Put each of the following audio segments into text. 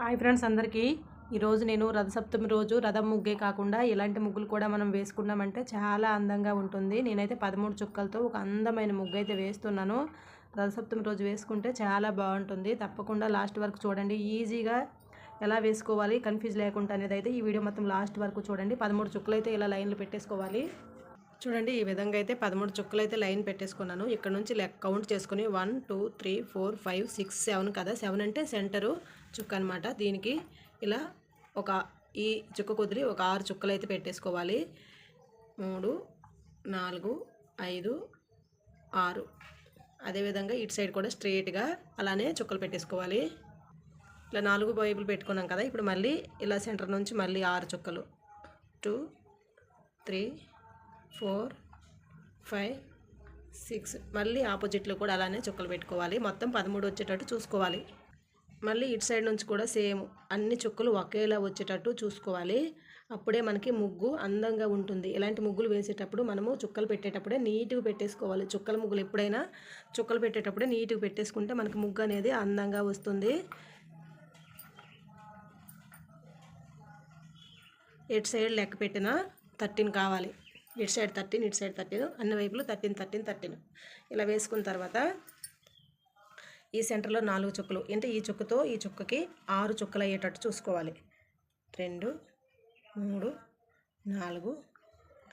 Hi friends అందరికీ. ఈరోజు నేను రథసప్తమి రోజు రథం ముగ్గే కాకుండా ఇలాంటి ముగ్గులు కూడా మనం వేసుకున్నామంటే చాలా అందంగా ఉంటుంది. నేనైతే పదమూడు చుక్కలతో ఒక అందమైన ముగ్గు అయితే వేస్తున్నాను. రథసప్తమి రోజు వేసుకుంటే చాలా బాగుంటుంది. తప్పకుండా లాస్ట్ వరకు చూడండి. ఈజీగా ఎలా వేసుకోవాలి కన్ఫ్యూజ్ లేకుండా అనేది అయితే ఈ వీడియో మొత్తం లాస్ట్ వరకు చూడండి. పదమూడు చుక్కలు అయితే ఇలా లైన్లు పెట్టేసుకోవాలి. చూడండి ఈ విధంగా అయితే పదమూడు చుక్కలు అయితే లైన్ పెట్టేసుకున్నాను. ఇక్కడ నుంచి కౌంట్ చేసుకుని one two three four five six seven కదా. సెవెన్ అంటే సెంటరు. చుక్క అనమాట దీనికి ఇలా ఒక ఈ చుక్క కుదిరి ఒక ఆరు చుక్కలు అయితే పెట్టేసుకోవాలి. మూడు నాలుగు ఐదు ఆరు. అదేవిధంగా ఇటు సైడ్ కూడా స్ట్రెయిట్గా అలానే చుక్కలు పెట్టేసుకోవాలి. ఇలా నాలుగు వైపులు పెట్టుకున్నాం కదా ఇప్పుడు మళ్ళీ ఇలా సెంటర్ నుంచి మళ్ళీ ఆరు చుక్కలు. Two three four five six. మళ్ళీ ఆపోజిట్లో కూడా అలానే చుక్కలు పెట్టుకోవాలి. మొత్తం పదమూడు వచ్చేటట్టు చూసుకోవాలి. మళ్ళీ ఇటు సైడ్ నుంచి కూడా సేమ్ అన్ని చుక్కలు ఒకేలా వచ్చేటట్టు చూసుకోవాలి. అప్పుడే మనకి ముగ్గు అందంగా ఉంటుంది. ఇలాంటి ముగ్గులు వేసేటప్పుడు మనము చుక్కలు పెట్టేటప్పుడే నీట్గా పెట్టేసుకోవాలి. చుక్కల ముగ్గులు ఎప్పుడైనా చుక్కలు పెట్టేటప్పుడే నీట్గా పెట్టేసుకుంటే మనకి ముగ్గు అనేది అందంగా వస్తుంది. ఎటు సైడ్ లెక్క పెట్టిన థర్టీన్ కావాలి. ఇటు సైడ్ థర్టీన్ ఇటు సైడ్ థర్టీన్ అన్ని వైపులు థర్టీన్ థర్టీన్ థర్టీన్. ఇలా వేసుకున్న తర్వాత ఈ సెంటర్లో నాలుగు చుక్కలు. అంటే ఈ చుక్కతో ఈ చుక్కకి ఆరు చుక్కలు అయ్యేటట్టు చూసుకోవాలి. రెండు మూడు నాలుగు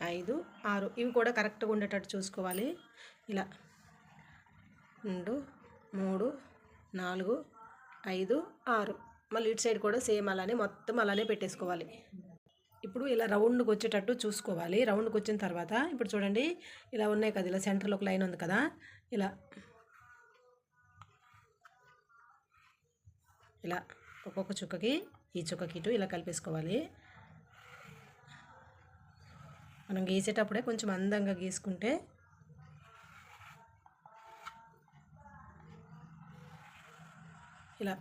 ఐదు ఆరు. ఇవి కూడా కరెక్ట్గా ఉండేటట్టు చూసుకోవాలి. ఇలా. రెండు మూడు నాలుగు ఐదు ఆరు. మళ్ళీ ఇటు సైడ్ కూడా సేమ్ అలానే మొత్తం అలానే పెట్టేసుకోవాలి. ఇప్పుడు ఇలా రౌండ్కి వచ్చేటట్టు చూసుకోవాలి. రౌండ్కి వచ్చిన తర్వాత ఇప్పుడు చూడండి ఇలా ఉన్నాయి కదా ఇలా సెంటర్లో ఒక లైన్ ఉంది కదా ఇలా. ఇలా ఒక్కొక్క చుక్కకి ఈ చుక్కకి ఇటు ఇలా కలిపేసుకోవాలి. మనం గీసేటప్పుడే కొంచెం అందంగా గీసుకుంటే ఇలా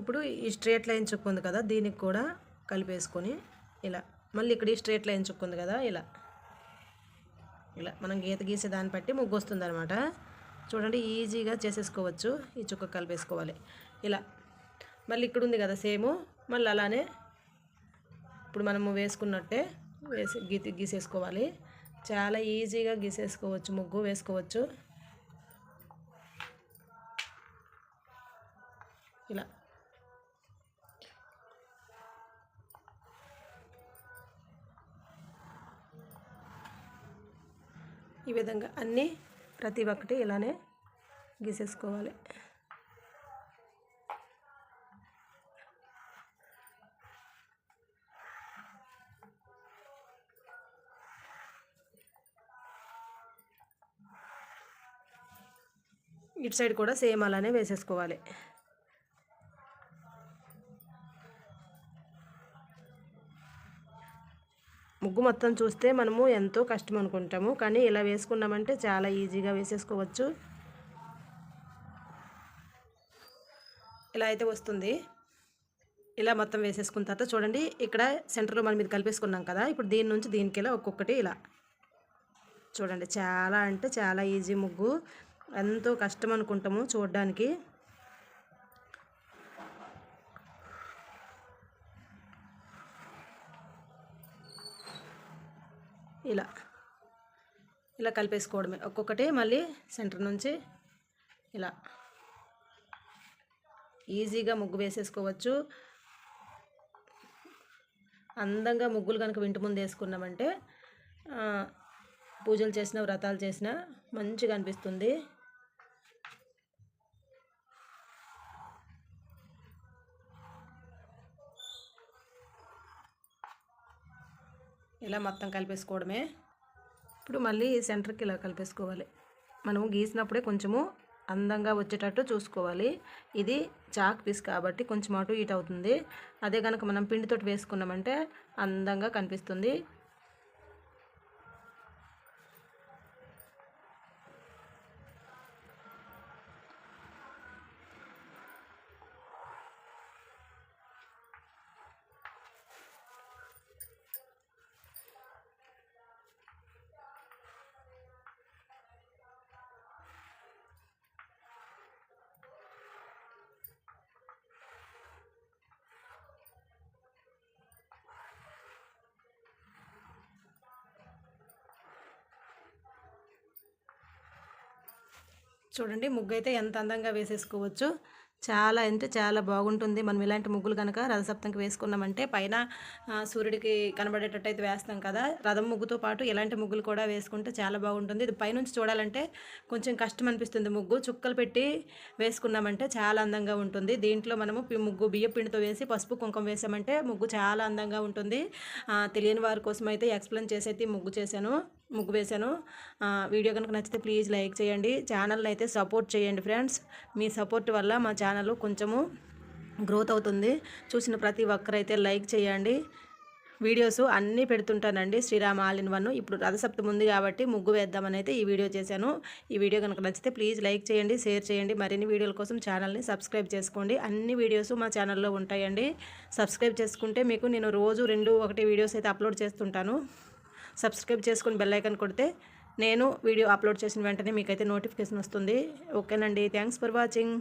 ఇప్పుడు ఈ స్ట్రేట్ లైన్ చుక్క ఉంది కదా దీనికి కూడా కలిపేసుకొని ఇలా మళ్ళీ ఇక్కడ ఈ స్ట్రేట్ లైన్ చుక్క ఉంది కదా ఇలా. ఇలా మనం గీత గీసే దాన్ని బట్టి ముగ్గు వస్తుంది అనమాట చూడండి ఈజీగా చేసేసుకోవచ్చు. ఈ చుక్క కలిపేసుకోవాలి. ఇలా మళ్ళీ ఇక్కడ ఉంది కదా సేమ్. మళ్ళీ అలానే ఇప్పుడు మనము వేసుకున్నట్టే వేసి గీతి గీసేసుకోవాలి. చాలా ఈజీగా గీసేసుకోవచ్చు ముగ్గు వేసుకోవచ్చు. ఇలా. ఈ విధంగా అన్నీ ప్రతి ఒక్కటి ఇలానే గీసేసుకోవాలి. ఇటు సైడ్ కూడా సేమ్ అలానే వేసేసుకోవాలి. ముగ్గు మొత్తం చూస్తే మనము ఎంతో కష్టం అనుకుంటాము కానీ ఇలా వేసుకున్నామంటే చాలా ఈజీగా వేసేసుకోవచ్చు. ఇలా అయితే వస్తుంది. ఇలా మొత్తం వేసేసుకున్న తర్వాత చూడండి ఇక్కడ సెంటర్లో మనం ఇది కలిపేసుకున్నాం కదా ఇప్పుడు దీని నుంచి దీనికి ఇలా ఒక్కొక్కటి ఇలా. చూడండి చాలా అంటే చాలా ఈజీ ముగ్గు. ఎంతో కష్టం అనుకుంటాము చూడడానికి. ఇలా ఇలా కలిపేసుకోవడమే. ఒక్కొక్కటి మళ్ళీ సెంటర్ నుంచి ఇలా. ఈజీగా ముగ్గు వేసేసుకోవచ్చు. అందంగా ముగ్గులు కనుక వింటి ముందు వేసుకున్నామంటే పూజలు చేసిన వ్రతాలు చేసిన మంచిగా అనిపిస్తుంది. ఇలా మొత్తం కలిపేసుకోవడమే. ఇప్పుడు మళ్ళీ సెంటర్కి ఇలా కలిపేసుకోవాలి. మనము గీసినప్పుడే కొంచెము అందంగా వచ్చేటట్టు చూసుకోవాలి. ఇది చాక్ పీస్ కాబట్టి కొంచెం అటు ఇటు అవుతుంది. అదే కనుక మనం పిండితోటి వేసుకున్నామంటే అందంగా కనిపిస్తుంది. చూడండి ముగ్గు అయితే ఎంత అందంగా వేసేసుకోవచ్చు. చాలా అంటే చాలా బాగుంటుంది. మనం ఇలాంటి ముగ్గులు కనుక రథసప్తంకి వేసుకున్నామంటే పైన సూర్యుడికి కనబడేటట్టు అయితే వేస్తాం కదా. రథం ముగ్గుతో పాటు ఇలాంటి ముగ్గులు కూడా వేసుకుంటే చాలా బాగుంటుంది. ఇది పైనుంచి చూడాలంటే కొంచెం కష్టం అనిపిస్తుంది ముగ్గు. చుక్కలు పెట్టి వేసుకున్నామంటే చాలా అందంగా ఉంటుంది. దీంట్లో మనము ముగ్గు బియ్యం పిండితో వేసి పసుపు కుంకుమ వేసామంటే ముగ్గు చాలా అందంగా ఉంటుంది. తెలియని వారి కోసం అయితే ఎక్స్ప్లెయిన్ చేసి అయితే ముగ్గు చేశాను. ముగ్గు వేశాను వీడియో కనుక నచ్చితే ప్లీజ్ లైక్ చేయండి. ఛానల్ని అయితే సపోర్ట్ చేయండి ఫ్రెండ్స్. మీ సపోర్ట్ వల్ల మా ఛానల్ కొంచెము గ్రోత్ అవుతుంది. చూసిన ప్రతి ఒక్కరైతే లైక్ చేయండి. వీడియోస్ అన్నీ పెడుతుంటానండి. Srirama all in one. ఇప్పుడు రథసప్తమి ఉంది కాబట్టి ముగ్గు వేద్దామని అయితే ఈ వీడియో చేశాను. ఈ వీడియో కనుక నచ్చితే ప్లీజ్ లైక్ చేయండి షేర్ చేయండి. మరిన్ని వీడియోల కోసం ఛానల్ని సబ్స్క్రైబ్ చేసుకోండి. అన్ని వీడియోస్ మా ఛానల్లో ఉంటాయండి. సబ్స్క్రైబ్ చేసుకుంటే మీకు నేను రోజు రెండు ఒకటి వీడియోస్ అయితే అప్లోడ్ చేస్తుంటాను. సబ్స్క్రైబ్ చేసుకుని బెల్ ఐకాన్ కొడితే నేను వీడియో అప్లోడ్ చేసిన వెంటనే మీకైతే నోటిఫికేషన్ వస్తుంది. ఓకేనండి. Thanks for watching.